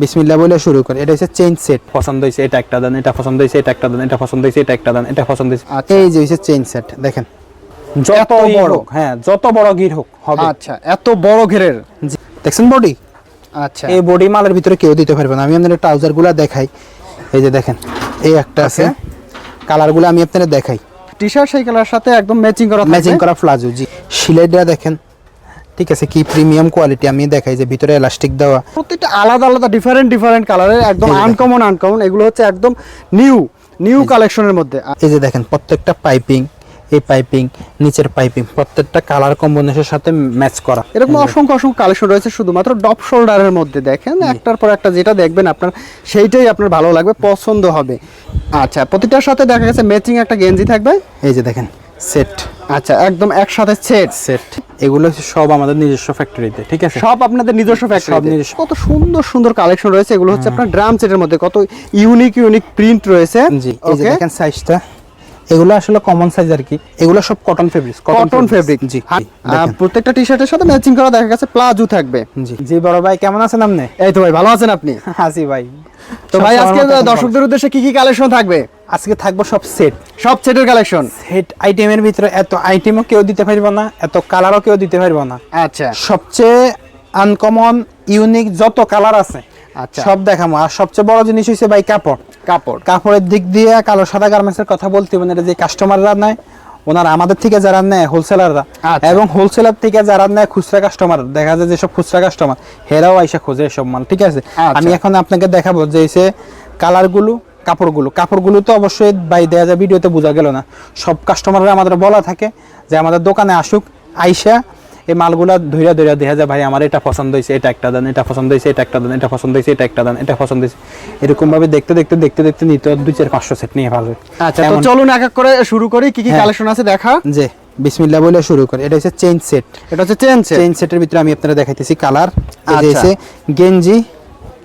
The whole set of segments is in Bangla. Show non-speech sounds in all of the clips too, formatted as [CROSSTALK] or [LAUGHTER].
বিসমিল্লাহ বলে শুরু করে। এটা হচ্ছে চেইন সেট পছন্দ হয়েছে এটা একটা দেন এটা পছন্দ হয়েছে এটা একটা দেন এটা পছন্দ হয়েছে এটা একটা দেন এটা পছন্দ হয়েছে আচ্ছা। এই যে হচ্ছে চেইন সেট দেখেন। যত বড়? হ্যাঁ যত বড় গির হোক হবে। আচ্ছা এত বড় ঘেরের। দেখছেন বডি আচ্ছা। এই বডি মালের ভিতরে কেউ দিতে পারবে না। আমি আপনাদের ট্রাউজারগুলা দেখাই। এই যে দেখেন এই একটা আছে। কালারগুলো আমি আপনাদের দেখাই। টি শার্ট সেই কালার সাথে একদম ম্যাচিং করা ম্যাচিং করা প্লাজো জি। সিলাইটা দেখেন। ঠিক আছে কি প্রিমিয়াম কোয়ালিটি আমি দেখাই যে ভিতরে এলাস্টিক দেওয়া। প্রত্যেকটা আলাদা আলাদা ডিফারেন্ট ডিফারেন্ট কালারের একদম। আনকমন আনকমন এগুলো হচ্ছে একদম নিউ নিউ কালেকশনের মধ্যে। এই যে দেখেন প্রত্যেকটা পাইপিং এই পাইপিং নিচের পাইপিং প্রত্যেকটা কালার কম্বিনেশনের সাথে ম্যাচ করা। এরকম অসংখ্য অসংখ্য কালেকশন রয়েছে শুধুমাত্র ডপ শোল্ডারের মধ্যে। দেখেন একটার পর একটা যেটা দেখবেন আপনার সেইটাই আপনার ভালো লাগবে পছন্দ হবে। আচ্ছা প্রতিটার সাথে দেখা গেছে ম্যাচিং একটা গেঞ্জি থাকবে। এই যে দেখেন সেট আচ্ছা একদম একসাথে সেট সেট এগুলো সব আমাদের নিজস্ব ফ্যাক্টরিতে ঠিক আছে? সব আপনাদের নিজস্ব ফ্যাক্টরি কত সুন্দর সুন্দর কালেকশন রয়েছে। এগুলো হচ্ছে আপনার ড্রাম সেটের মধ্যে। কত ইউনিক ইউনিক প্রিন্ট রয়েছে। জি এই যে দেখেন সাইজটা এগুলো আসলে কমন সাইজ আর কি। এগুলো সব কটন ফেব্রিক কটন ফেব্রিক জি। প্রত্যেকটা টি শার্টের সাথে ম্যাচিং করা দেখা গেছে প্লাজো থাকবে। জি। জি বড় ভাই কেমন আছেন আপনি? এই তো ভাই ভালো আছেন আপনি? [LAUGHS] হাসি ভাই। তো ভাই আজকে দর্শকদের উদ্দেশ্যে কি কি কালেকশন থাকবে। আজকে থাকব সব সেট সব সেটের কালেকশন সেট আইটেমের ভিতরে এত আইটেমও কেউ দিতে পারব না এত কালারও কেউ দিতে পারব না। আচ্ছা। সবচেয়ে আনকমন ইউনিক যত কালার আছে আচ্ছা। সব দেখাবো আর সবচেয়ে বড় জিনিস হচ্ছে ভাই কাপড়। কাপড়। কাপড়ের দিক দিয়ে কালো সাদা গার্মেন্টসের কথা বলতে হবে না, এটা যে কাস্টমাররা নেয় ওনারা আমাদের থেকে যারা নেয় হোলসেলাররা আচ্ছা। এবং হোলসেলার থেকে যারা নেয় খুচরা কাস্টমার দেখা যায় যেসব খুচরা কাস্টমার হেরাও আইসা খোঁজে এসব মাল ঠিক আছে? আচ্ছা। আমি এখন আপনাকে দেখাবো যে হচ্ছে কালারগুলো কাপড়গুলো। কাপড়গুলো তো অবশ্যই বাই দেওয়া যায় ভিডিওতে বোঝা গেল না। সব কাস্টমাররা আমাদের বলা থাকে যে আমাদের দোকানে আসুক আইসা এই মালগুলা ধৈরা ধৈরা দেখা যায় ভাই আমার এটা পছন্দ হয়েছে এটা একটা দেন এটা পছন্দ হয়েছে এটা একটা দেন এটা পছন্দ হয়েছে এটা একটা দেন এটা পছন্দ হয়েছে এরকম ভাবে দেখতে দেখতে দেখতে দেখতে নিতে দুই চার পাঁচশো সেট নিয়ে পারবে আচ্ছা তো চলুন এক এক করে শুরু করি কি কি হ্যাঁ। কালেকশন আছে দেখা? যে বিসমিল্লাহ বলে শুরু করি এটা হচ্ছে চেইন সেট এটা হচ্ছে চেন সেট চেইন সেটের ভিতরে আমি আপনারা দেখাইতেছি কালার এই যে আচ্ছা। গেঞ্জি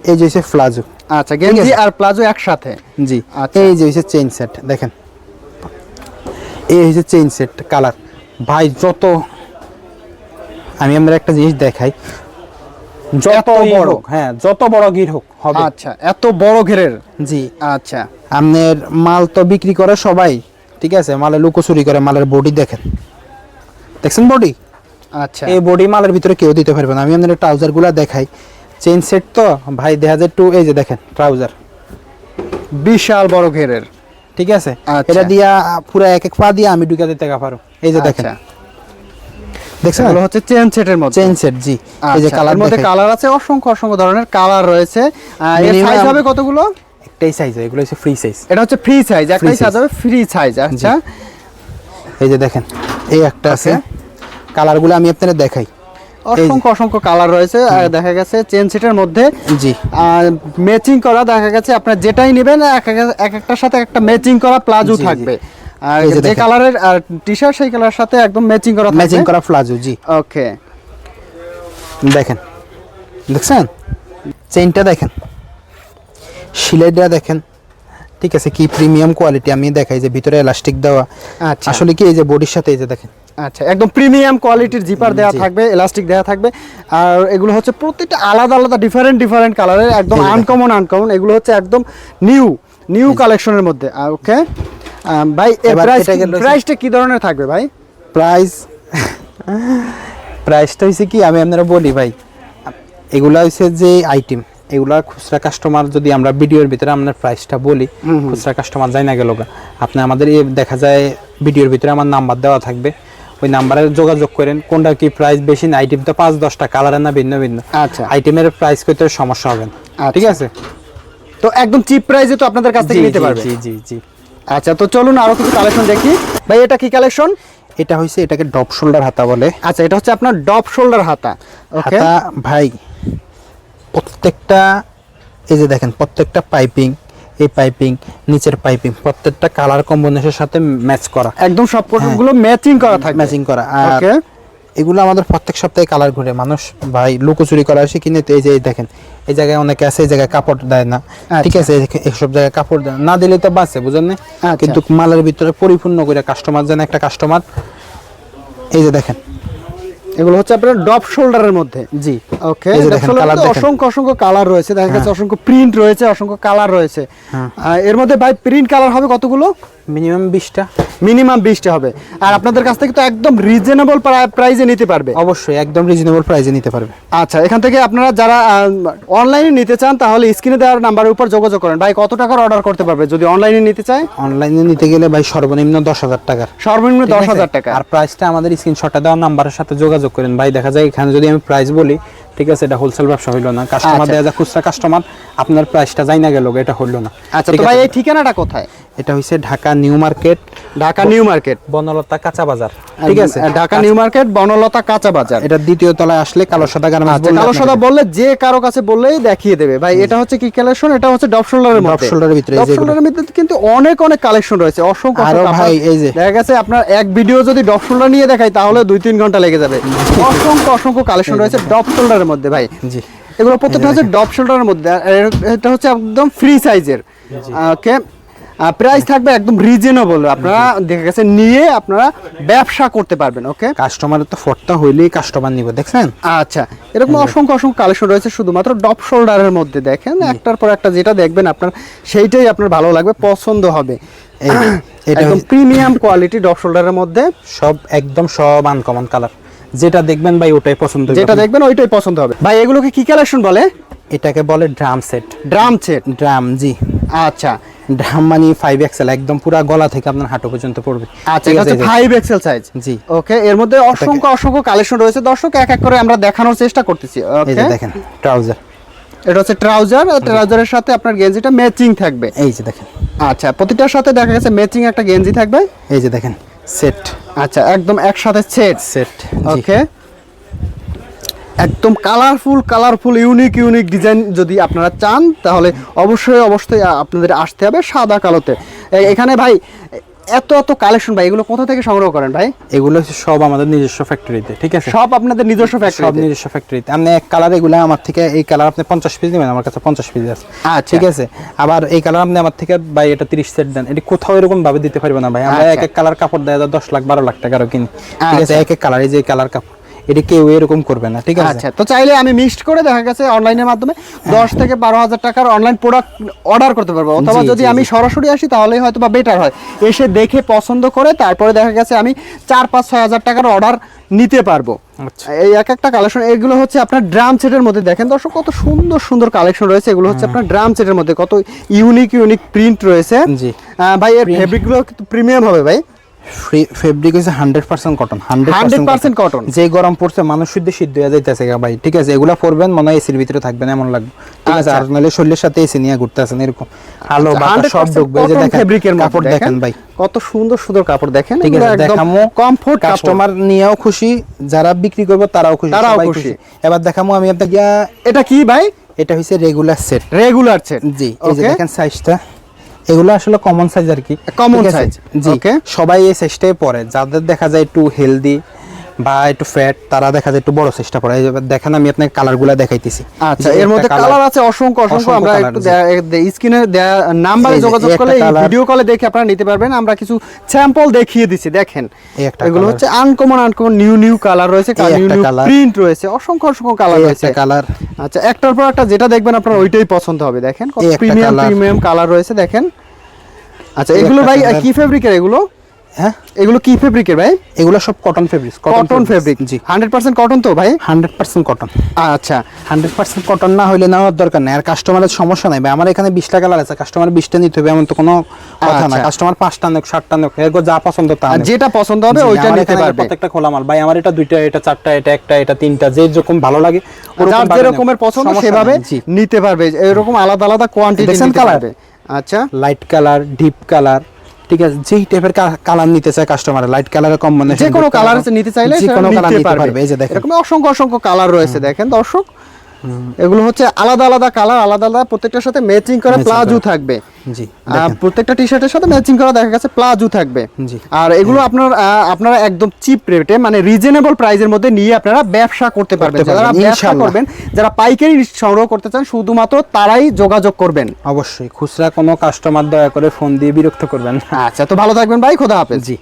এই যে হচ্ছে ফ্লাজো আচ্ছা গেঞ্জি আর প্লাজো একসাথে। জি। আচ্ছা। এই যে হচ্ছে চেইন সেট দেখেন। এই হচ্ছে চেইন সেট কালার ভাই যত আমি আমরা একটা জিনিস দেখাই। যত বড়? হ্যাঁ যত বড় গির হোক হবে। আচ্ছা এত বড় ঘেরের। জি। আচ্ছা। আপনার মাল তো বিক্রি করে সবাই ঠিক আছে? মালের লুকোচুরি করে মালের বডি দেখেন। দেখছেন বডি আচ্ছা। এই বডি মালের ভিতরে কেউ দিতে পারবে না। আমি আপনাদের ট্রাউজারগুলা দেখাই। চেইন সেট তো? ভাই দেখা যায় টু এই যে দেখেন ট্রাউজার বিশাল বড় ঘেরের ঠিক আছে? আচ্ছা। এটা দিয়া পুরো এক এক পা দিয়ে আমি ঢুকা দিতে পারো। এই যে দেখেন। আচ্ছা। দেখছেন? এগুলো হচ্ছে চেন সেটের মধ্যে। চেইন সেট জি। এই যে আচ্ছা, কালার মধ্যে কালার আছে অসংখ্য অসংখ্য ধরনের কালার রয়েছে। এর সাইজ হবে কতগুলো? একটাই সাইজ হয় এগুলো হচ্ছে ফ্রি সাইজ এটা হচ্ছে ফ্রি সাইজ একটাই সাইজ হবে ফ্রি সাইজ আচ্ছা। এই যে দেখেন এই একটা আছে। কালারগুলো আমি আপনাদের দেখাই। অসংখ্য অসংখ্য কালার রয়েছে দেখা গেছে চেন সেটের মধ্যে জি। ম্যাচিং করা দেখা গেছে আপনার যেটাই নেবেন এক এক- এক একটার সাথে একটা ম্যাচিং করা প্লাজো। থাকবে। আর যে কালারের আর টি শার্ট সেই কালার সাথে একদম ম্যাচিং করা ম্যাচিং করা প্লাজো জি। ওকে দেখেন। দেখছেন? চেইনটা দেখেন। সিলাইটা দেখেন। ঠিক আছে কি প্রিমিয়াম কোয়ালিটি আমি দেখাই যে ভিতরে এলাস্টিক দেওয়া। আচ্ছা। আসলে কি এই যে বডির সাথে এই যে দেখেন? আচ্ছা একদম প্রিমিয়াম কোয়ালিটির জিপার দেওয়া থাকবে এলাস্টিক দেওয়া থাকবে। আর এগুলো হচ্ছে প্রত্যেকটা আলাদা আলাদা ডিফারেন্ট ডিফারেন্ট কালারের একদম। আনকমন আনকমন এগুলো হচ্ছে একদম নিউ নিউ কালেকশনের মধ্যে। ওকে ভাই প্রাইসটা কি ধরনের থাকবে ভাই? প্রাইস প্রাইসটা হয়েছে কি আমি আপনারা বলি ভাই। এগুলা হচ্ছে যে আইটেম এগুলা খুচরা কাস্টমার যদি আমরা ভিডিওর ভিতরে আপনার প্রাইসটা বলি খুচরা কাস্টমার যায় না গেল আপনি আমাদের এই দেখা যায় ভিডিওর ভিতরে আমার নাম্বার দেওয়া থাকবে। ওই নাম্বারে যোগাযোগ করেন কোনটা কি প্রাইস বেশি না আইটেম তো পাঁচ দশটা কালারের না ভিন্ন ভিন্ন। আচ্ছা। আইটেমের প্রাইস করতে সমস্যা হবে না। ঠিক আছে? তো একদম চিপ প্রাইসে তো আপনাদের কাছ থেকে নিতে পারবে। জি জি জি। আচ্ছা তো চলুন আরও কিছু কালেকশন দেখি। ভাই এটা কি কালেকশন এটা হয়েছে এটাকে ডপ শোল্ডার হাতা বলে। আচ্ছা এটা হচ্ছে আপনার ডপ শোল্ডার হাতা। ওকে হাতা ভাই প্রত্যেকটা এই যে দেখেন প্রত্যেকটা পাইপিং এই পাইপিং নিচের পাইপিং প্রত্যেকটা কালার কম্বিনেশনের সাথে ম্যাচ করা। একদম সবগুলো ম্যাচিং করা থাকে ম্যাচিং করা। আর ওকে এগুলো আমাদের প্রত্যেক সপ্তাহে কালার ঘুরে। মানুষ ভাই লুকোচুরি করা আসে কিনে তো এই যে দেখেন এই জায়গায় অনেকে আছে এই জায়গায় কাপড় দেয় না। ঠিক আছে এই- এইসব জায়গায় কাপড় দেয় না। দিলে তো বাঁচে বুঝেন না? আচ্ছা। কিন্তু মালের ভিতরে পরিপূর্ণ করে কাস্টমার যেন একটা কাস্টমার এই যে দেখেন এগুলো হচ্ছে আপনার ডপ শোল্ডারের মধ্যে। জি। ওকে। অসংখ্য অসংখ্য কালার রয়েছে। দেখা গেছে অসংখ্য প্রিন্ট রয়েছে অসংখ্য কালার রয়েছে। হ্যাঁ। এর মধ্যে ভাই প্রিন্ট কালার হবে কতগুলো? মিনিমাম বিশটা। মিনিমাম বিশটা হবে। আর আপনাদের কাছ থেকে তো একদম রিজনেবল প্রাইসে নিতে পারবে। অবশ্যই একদম রিজনেবল প্রাইসে নিতে পারবে। আচ্ছা এখান থেকে আপনারা যারা অনলাইনে নিতে চান তাহলে স্ক্রিনে দেওয়ার নাম্বারের উপর যোগাযোগ করেন। ভাই কত টাকার অর্ডার করতে পারবে যদি অনলাইনে নিতে চায়? অনলাইনে নিতে গেলে ভাই সর্বনিম্ন দশ হাজার টাকার। সর্বনিম্ন দশ হাজার টাকা। আর প্রাইসটা আমাদের স্ক্রিনশটটা দেওয়া নাম্বারের সাথে যোগাযোগ করেন। ভাই দেখা যায় এখানে যদি আমি প্রাইস বলি ঠিক আছে এটা হোলসেল ব্যবসা হইল না। কাস্টমার দেয়া দেওয়া যায় খুচরা কাস্টমার আপনার প্রাইসটা যাই না গেল এটা হইল না। আচ্ছা তো ভাই এই ঠিকানাটা কোথায়? এটা হইছে Dhaka New Market. Dhaka New Market. Bonolota কাঁচা বাজার। ঠিক আছে। ঢাকা নিউ মার্কেট বনলতা কাঁচা বাজার। এটা দ্বিতীয় তলায় আসলে কালো সাদা গার্মেন্টস আচ্ছা কালো সাদা বললে যে কারও কাছে বললেই দেখিয়ে দেবে। ভাই এটা হচ্ছে কি কালেকশন এটা হচ্ছে ডপ শোল্ডারের মধ্যে। shoulder এর ভিতরে এই ডপ শোল্ডারের ভিতরে কিন্তু অনেক অনেক কালেকশন রয়েছে। অসংখ্য আরও ভাই, এই যে। দেখা গেছে আপনার এক ভিডিও যদি ডপ শোল্ডার নিয়ে দেখাই তাহলে দুই তিন ঘণ্টা লেগে যাবে। অসংখ্য অসংখ্য কালেকশন রয়েছে ডপ শোল্ডারের মধ্যে ভাই। জি। এগুলো প্রত্যেকটা হচ্ছে ডপ শোল্ডারের মধ্যে। আর এটা হচ্ছে একদম ফ্রি সাইজের ওকে প্রাইস থাকবে একদম রিজনেবল আপনারা দেখা গেছে নিয়ে আপনারা ব্যবসা করতে পারবেন ওকে কাস্টমারের তো ফটটা হইলেই কাস্টমার নিবে দেখছেন? আচ্ছা এরকম অসংখ্য অসংখ্য কালেকশন রয়েছে শুধুমাত্র ডপ শোল্ডারের মধ্যে দেখেন? একটার পর একটা যেটা দেখবেন আপনার সেইটাই আপনার ভালো লাগবে পছন্দ হবে। [CLEARS THROAT] একদম প্রিমিয়াম কোয়ালিটি ডপ শোল্ডারের মধ্যে। সব একদম সব আনকমন কালার যেটা দেখবেন ভাই ওটাই পছন্দ যেটা দেখবেন ওইটাই পছন্দ হবে। ভাই এগুলোকে কি কালেকশন বলে? এটাকে বলে drum set drum set drum জি। আচ্ছা ড্রাম মানে ফাইভ এক্সেল একদম পুরা গলা থেকে আপনার হাঁটু পর্যন্ত পড়বে। আচ্ছা এটা হচ্ছে ফাইভ এক্সেল সাইজ জি। ওকে এর মধ্যে অসংখ্য অসংখ্য কালেকশন রয়েছে। দর্শক এক এক করে আমরা দেখানোর চেষ্টা করতেছি। ওকে দেখেন ট্রাউজার এটা হচ্ছে ট্রাউজার ট্রাউজারের সাথে আপনার গেঞ্জিটা ম্যাচিং থাকবে। এই যে দেখেন। আচ্ছা প্রতিটার সাথে দেখা গেছে ম্যাচিং একটা গেঞ্জি থাকবে। এই যে দেখেন সেট আচ্ছা একদম একসাথে সেট সেট ওকে একদম colourful colourful unique unique design যদি আপনারা চান তাহলে অবশ্যই অবশ্যই আপনাদের আসতে হবে সাদা কালোতে। এখানে ভাই এত এত কালেকশন ভাই এগুলো কোথা থেকে সংগ্রহ করেন ভাই? এগুলো সব আমাদের নিজস্ব ফ্যাক্টরিতে ঠিক আছে? সব আপনাদের নিজস্ব ফ্যাক্টরি সব নিজস্ব ফ্যাক্টরিতে আপনি এক কালার এগুলো আমার থেকে এই কালার আপনি পঞ্চাশ পিস নেবেন আমার কাছে পঞ্চাশ পিস আছে আচ্ছা। ঠিক আছে? আবার এই কালার আপনি আমার থেকে ভাই এটা তিরিশ সেট দেন। এটা কোথাও এরকম ভাবে দিতে পারবে না ভাই। আমরা আচ্ছা। এক এক কালার কাপড় দেয় দশ লাখ বারো লাখ টাকা টাকারও কিনি ঠিক আছে? আচ্ছা। এক এক কালার এই যে কালার কাপড়। এটা কেউ এরকম করবে না ঠিক আছে? আচ্ছা তো চাইলে আমি মিক্সড করে দেখা গেছে অনলাইনের মাধ্যমে দশ থেকে বারো হাজার টাকার অনলাইন প্রোডাক্ট অর্ডার করতে পারব। অথবা যদি আমি সরাসরি আসি তাহলে হয়তো বা বেটার হয়। এসে দেখে পছন্দ করে তারপরে দেখা গেছে আমি চার পাঁচ ছয় হাজার টাকার অর্ডার নিতে পারব। আচ্ছা। এই এক একটা কালেকশন এগুলো হচ্ছে আপনার ড্রাম সেটের মধ্যে। দেখেন দর্শক কত সুন্দর সুন্দর কালেকশন রয়েছে। এগুলো হচ্ছে আপনার ড্রাম সেটের মধ্যে। কত ইউনিক ইউনিক প্রিন্ট রয়েছে। জি। ভাই এর ফেব্রিকগুলো প্রিমিয়াম হবে ভাই। ফেব্রিক হচ্ছে hundred percent cotton hundred 100% cotton। যে গরম পড়ছে মানুষ শুদ্ধ সিদ্ধ হয়ে যাইতেছে ভাই। ঠিক আছে এগুলা পরবেন মনে হয় এসির ভিতরে থাকবেন এমন লাগবে। ঠিক আছে আচ্ছা। আর নাহলে শরীরের সাথে এসি নিয়ে ঘুরতে আছেন এরকম। আলো বাতাস সব ঢুকবে। যে দেখেন মধ্যে কাপড় দেখেন ভাই। কত সুন্দর সুন্দর কাপড় দেখেন। ঠিক আছে দেখামো। কমফোর্ট কাস্টমার নিয়েও খুশি যারা বিক্রি করবে তারাও খুশি তারাও খুশি। এবার দেখামো আমি আপনাকে এটা কি ভাই? এটা হচ্ছে রেগুলার সেট রেগুলার সেট জি এই যে দেখেন সাইজটা এগুলো আসলে কমন সাইজ আর কি। আছে? size, জি. সবাই এই সাইজটাই পরে। যাদের দেখা যায় একটু হেলদি বা একটু ফ্যাট তারা দেখা যায় একটু বড় সাইজটা পরে। দেখেন আমি আপনাকে কালারগুলো দেখাইতেছি। আচ্ছা এর মধ্যে কালার আছে অসংখ্য অসংখ্য। আমরা একটু। স্ক্রিনে নাম্বারে যোগাযোগ করলে। ভিডিও কলে দেখে আপনারা নিতে পারবেন। আমরা কিছু স্যাম্পল দেখিয়ে দিচ্ছি দেখেন। এগুলো হচ্ছে uncommon uncommon new new colour রয়েছে নিউ নিউ প্রিন্ট রয়েছে অসংখ্য অসংখ্য কালার রয়েছে। কালার আচ্ছা একটার পর একটা যেটা দেখবেন আপনার ওইটাই পছন্দ হবে। দেখেন কত প্রিমিয়াম প্রিমিয়াম কালার রয়েছে দেখেন। আচ্ছা এগুলো ভাই। কি ফেব্রিকের এগুলো? হ্যাঁ? এগুলো কি ফেব্রিকের ভাই? এগুলো সব কটন ফেব্রিক কটন ফেব্রিক জি। হান্ড্রেড পার্সেন্ট কটন তো ভাই? হান্ড্রেড পার্সেন্ট কটন আচ্ছা। হান্ড্রেড পার্সেন্ট কটন না হলে নেওয়ার দরকার নেই। আর কাস্টমারের সমস্যা নাই ভাই। আমার এখানে বিশটা কালার আছে। কাস্টমার বিশটা নিতে হবে এমন তো কোনো কথা না আচ্ছা। কাস্টমার পাঁচটা নেক সাতটা নেক এরকম যা পছন্দ তা আর যেটা পছন্দ হবে ওইটা নিতে পারবে। প্রত্যেকটা খোলা মাল। ভাই আমার এটা দুইটা এটা চারটা এটা একটা এটা তিনটা যে যেরকম ভালো লাগে যার যেরকমের পছন্দ সেভাবে নিতে পারবে। এরকম আলাদা আলাদা কোয়ান্টিটি? পারবে। আচ্ছা। লাইট কালার ডিপ কালার ঠিক আছে? যেই টাইপের কালার নিতে চায় কাস্টমার লাইট কালারের কম্বিনেশন যে কোনো কালার নিতে চাইলে যে কোনো কালার নিতে পারবে। এই যে দেখেন। এরকম অসংখ্য অসংখ্য কালার রয়েছে দেখেন দর্শক। এগুলো হচ্ছে আলাদা আলাদা কালার আলাদা আলাদা প্রত্যেকটার সাথে ম্যাচিং করে প্লাজো। থাকবে। জি দেখেন। প্রত্যেকটা টি শার্টের সাথে ম্যাচিং করা দেখা গেছে প্লাজো থাকবে। জি। আর এগুলো আপনার আপনারা একদম চিপ রেটে মানে রিজনেবল প্রাইসের মধ্যে নিয়ে আপনারা ব্যবসা করতে পারবেন। যারা ব্যবসা করবেন যারা পাইকারি সংগ্রহ করতে চান শুধুমাত্র তারাই যোগাযোগ করবেন। অবশ্যই খুচরা কোনো কাস্টমার দয়া করে ফোন দিয়ে বিরক্ত করবেন আচ্ছা তো ভালো থাকবেন ভাই খোদা হাফেজ। জি।